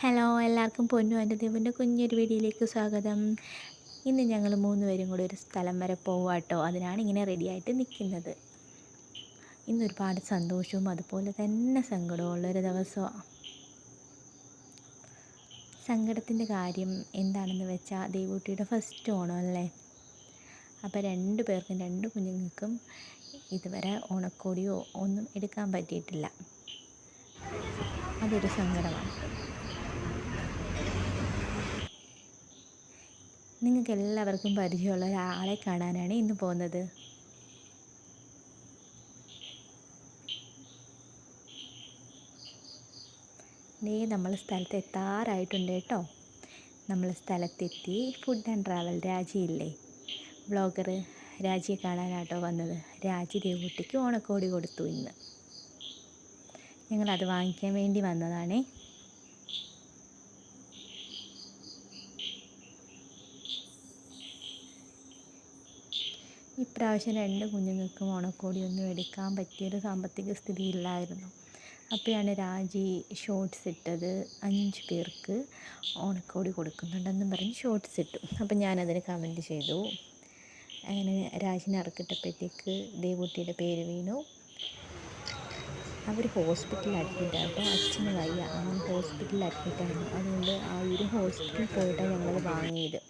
Hello എല്ലാവർക്കും പൊന്നു എന്റെ ദൈവന്റെ കുഞ്ഞൊരു വീഡിയോയിലേക്ക് സ്വാഗതം. ഇന്ന് ഞങ്ങൾ മൂന്ന് പേരും കൂടി ഒരു സ്ഥലം വരെ പോവാട്ടോ അതിനാണ് ഇങ്ങനെ റെഡിയായിട്ട് നിൽക്കുന്നത് ഇന്ന് ഒരുപാട് സന്തോഷവും അതുപോലെ തന്നെ സങ്കടമുള്ളൊരു ദിവസമാണ് സങ്കടത്തിന്റെ കാര്യം എന്താണെന്ന് വെച്ചാൽ ദേവൂട്ടിയുടെ ഫസ്റ്റ് ഓണം അല്ലേ അപ്പോൾ രണ്ട് പേർക്കും രണ്ട് കുഞ്ഞുങ്ങൾക്കും ഇതുവരെ ഓണക്കോടിയോ ഒന്നും എടുക്കാൻ പറ്റിയിട്ടില്ല. അതൊരു സങ്കടമാണ്. നിങ്ങൾക്ക് എല്ലാവർക്കും പരിചയമുള്ള ഒരാളെ കാണാനാണ് ഇന്ന് പോകുന്നത്. നീ നമ്മൾ സ്ഥലത്ത് എത്താറായിട്ടുണ്ട് കേട്ടോ. നമ്മൾ സ്ഥലത്തെത്തി ഫുഡ് ആൻഡ് ട്രാവൽ രാജിയില്ലേ? വ്ളോഗർ രാജിയെ കാണാനാട്ടോ വന്നത്. രാജി ദേവൂട്ടിക്ക് ഓണക്കോടി കൊടുത്തു ഇന്ന്. ഞങ്ങളത് വാങ്ങിക്കാൻ വേണ്ടി വന്നതാണേ. ഇപ്രാവശ്യം രണ്ട് കുഞ്ഞുങ്ങൾക്കും ഓണക്കോടിയൊന്നും എടുക്കാൻ പറ്റിയൊരു സാമ്പത്തിക സ്ഥിതി ഇല്ലായിരുന്നു അപ്പോഴാണ് രാജി ഷോർട്ട്സ് ഇട്ടത്. അഞ്ച് പേർക്ക് ഓണക്കോടി കൊടുക്കുന്നുണ്ടെന്നും പറഞ്ഞ് ഷോർട്ട്സ് ഇട്ടു. അപ്പം ഞാനതിന് കമന്റ് ചെയ്തു. അങ്ങനെ രാജിനെ അറക്കിട്ടപ്പോഴത്തേക്ക് ദേവൂട്ടിയുടെ പേര് വീണു. അവർ ഹോസ്പിറ്റലിൽ അഡ്മിറ്റ് അഡ്മിറ്റായിട്ട് അച്ഛന് വയ്യ. അങ്ങനെ ഹോസ്പിറ്റലിൽ അഡ്മിറ്റായിരുന്നു അതുകൊണ്ട് ആ ഒരു ഹോസ്പിറ്റലിൽ പോയിട്ടാണ് ഞങ്ങൾ വാങ്ങിയത്.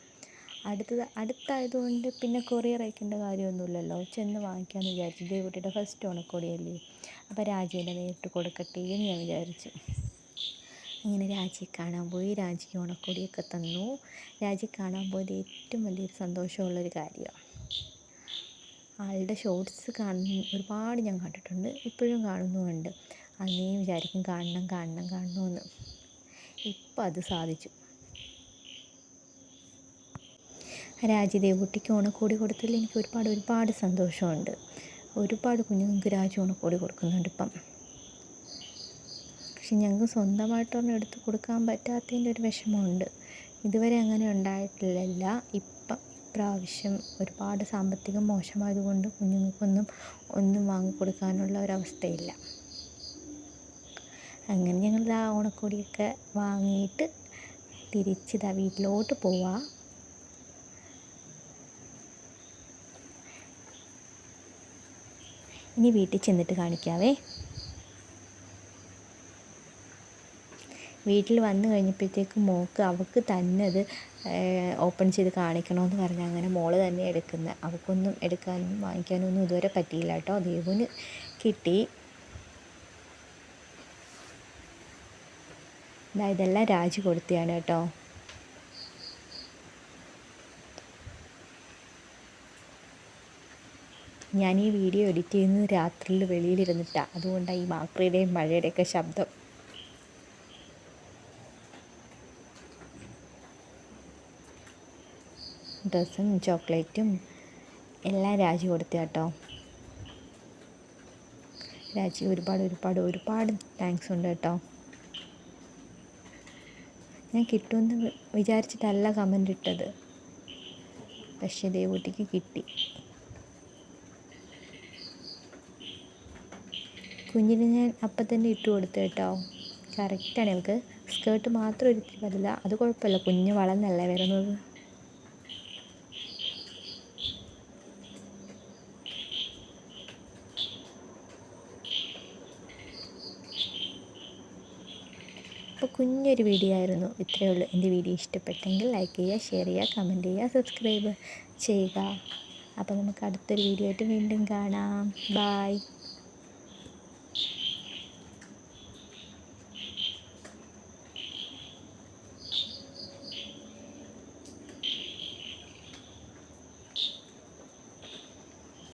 അടുത്തത് അടുത്തായതുകൊണ്ട് പിന്നെ കൊറിയർ അയക്കേണ്ട കാര്യമൊന്നുമില്ലല്ലോ. ചെന്ന് വാങ്ങിക്കാമെന്ന് വിചാരിച്ചു. ദേവൂട്ടിയുടെ ഫസ്റ്റ് ഓണക്കോടിയല്ലേ. അപ്പോൾ രാജേനെ നേരിട്ട് കൊടുക്കട്ടെ എന്ന് ഞാൻ വിചാരിച്ചു. അങ്ങനെ രാജിയെ കാണാൻ പോയി. രാജിക്ക് ഓണക്കോടിയൊക്കെ തന്നു. രാജി കാണാൻ പോയത് ഏറ്റവും വലിയൊരു സന്തോഷമുള്ളൊരു കാര്യമാണ് ആളുടെ ഷോർട്സ് കാണുന്ന ഒരുപാട് ഞാൻ കണ്ടിട്ടുണ്ട്. ഇപ്പോഴും കാണുന്നുമുണ്ട്. അന്നേ വിചാരിക്കും കാണണം കാണണം കാണണമെന്ന്. ഇപ്പം അത് സാധിച്ചു. രാജിദേവൂട്ടിക്ക് ഓണക്കോടി കൊടുത്തതിൽ എനിക്ക് ഒരുപാട് ഒരുപാട് സന്തോഷമുണ്ട്. ഒരുപാട് കുഞ്ഞുങ്ങൾക്ക് രാജു ഓണക്കോടി കൊടുക്കുന്നുണ്ട് ഇപ്പം. പക്ഷെ ഞങ്ങൾക്ക് സ്വന്തമായിട്ടൊന്നും എടുത്ത് കൊടുക്കാൻ പറ്റാത്തതിന്റെ ഒരു വിഷമമുണ്ട്. ഇതുവരെ അങ്ങനെ ഉണ്ടായിട്ടില്ല ഇപ്പം പ്രാവശ്യം ഒരുപാട് സാമ്പത്തികം മോശമായതുകൊണ്ട് കുഞ്ഞുങ്ങൾക്കൊന്നും ഒന്നും വാങ്ങിക്കൊടുക്കാനുള്ള ഒരവസ്ഥയില്ല. അങ്ങനെ ഞങ്ങൾ ആ ഓണക്കോടിയൊക്കെ വാങ്ങിയിട്ട് തിരിച്ചിതാ വീട്ടിലോട്ട് പോവാം. ഇനി വീട്ടിൽ ചെന്നിട്ട് കാണിക്കാവേ. വീട്ടിൽ വന്നു കഴിഞ്ഞപ്പോഴത്തേക്ക് മോൾക്ക് അവൾക്ക് തന്നെ അത് ഓപ്പൺ ചെയ്ത് കാണിക്കണമെന്ന് പറഞ്ഞ് അങ്ങനെ മോൾ തന്നെ എടുക്കുന്നത് അവൾക്കൊന്നും എടുക്കാനും വാങ്ങിക്കാനും ഒന്നും ഇതുവരെ പറ്റിയില്ല കേട്ടോ. ദേവുന് കിട്ടി. ഇതെല്ലാം രാജി കൊടുത്തിയാണ് കേട്ടോ. ഞാൻ ഈ വീഡിയോ എഡിറ്റ് ചെയ്യുന്നത് രാത്രിയിൽ വെളിയിലിരുന്നിട്ടാണ് അതുകൊണ്ടാണ് ഈ മാക്രിയുടെയും മഴയുടെയൊക്കെ ശബ്ദം. ഡ്രസ്സും ചോക്ലേറ്റും എല്ലാം രാജി കൊടുത്ത കേട്ടോ രാജി ഒരുപാട് ഒരുപാട് ഒരുപാട് താങ്ക്സ് ഉണ്ട് കേട്ടോ. ഞാൻ കിട്ടുമെന്ന് വിചാരിച്ചിട്ടല്ല കമന്റ് ഇട്ടത്. പക്ഷേ ദേവൂട്ടിക്ക് കിട്ടി. കുഞ്ഞിന് ഞാൻ അപ്പം തന്നെ ഇട്ട് കൊടുത്തു കേട്ടോ കറക്റ്റാണ് നമുക്ക് സ്കേർട്ട് മാത്രം ഒരുത്തി വരില്ല. അത് കുഴപ്പമില്ല. കുഞ്ഞ് വളർന്നല്ലേ വരുന്നത്. അപ്പോൾ കുഞ്ഞൊരു വീഡിയോ ആയിരുന്നു. ഇത്രയേ ഉള്ളൂ. എന്റെ വീഡിയോ ഇഷ്ടപ്പെട്ടെങ്കിൽ ലൈക്ക് ചെയ്യുക ഷെയർ ചെയ്യുക കമന്റ് ചെയ്യുക സബ്സ്ക്രൈബ് ചെയ്യുക. അപ്പോൾ നമുക്ക് അടുത്തൊരു വീഡിയോ ആയിട്ട് വീണ്ടും കാണാം. ബായ്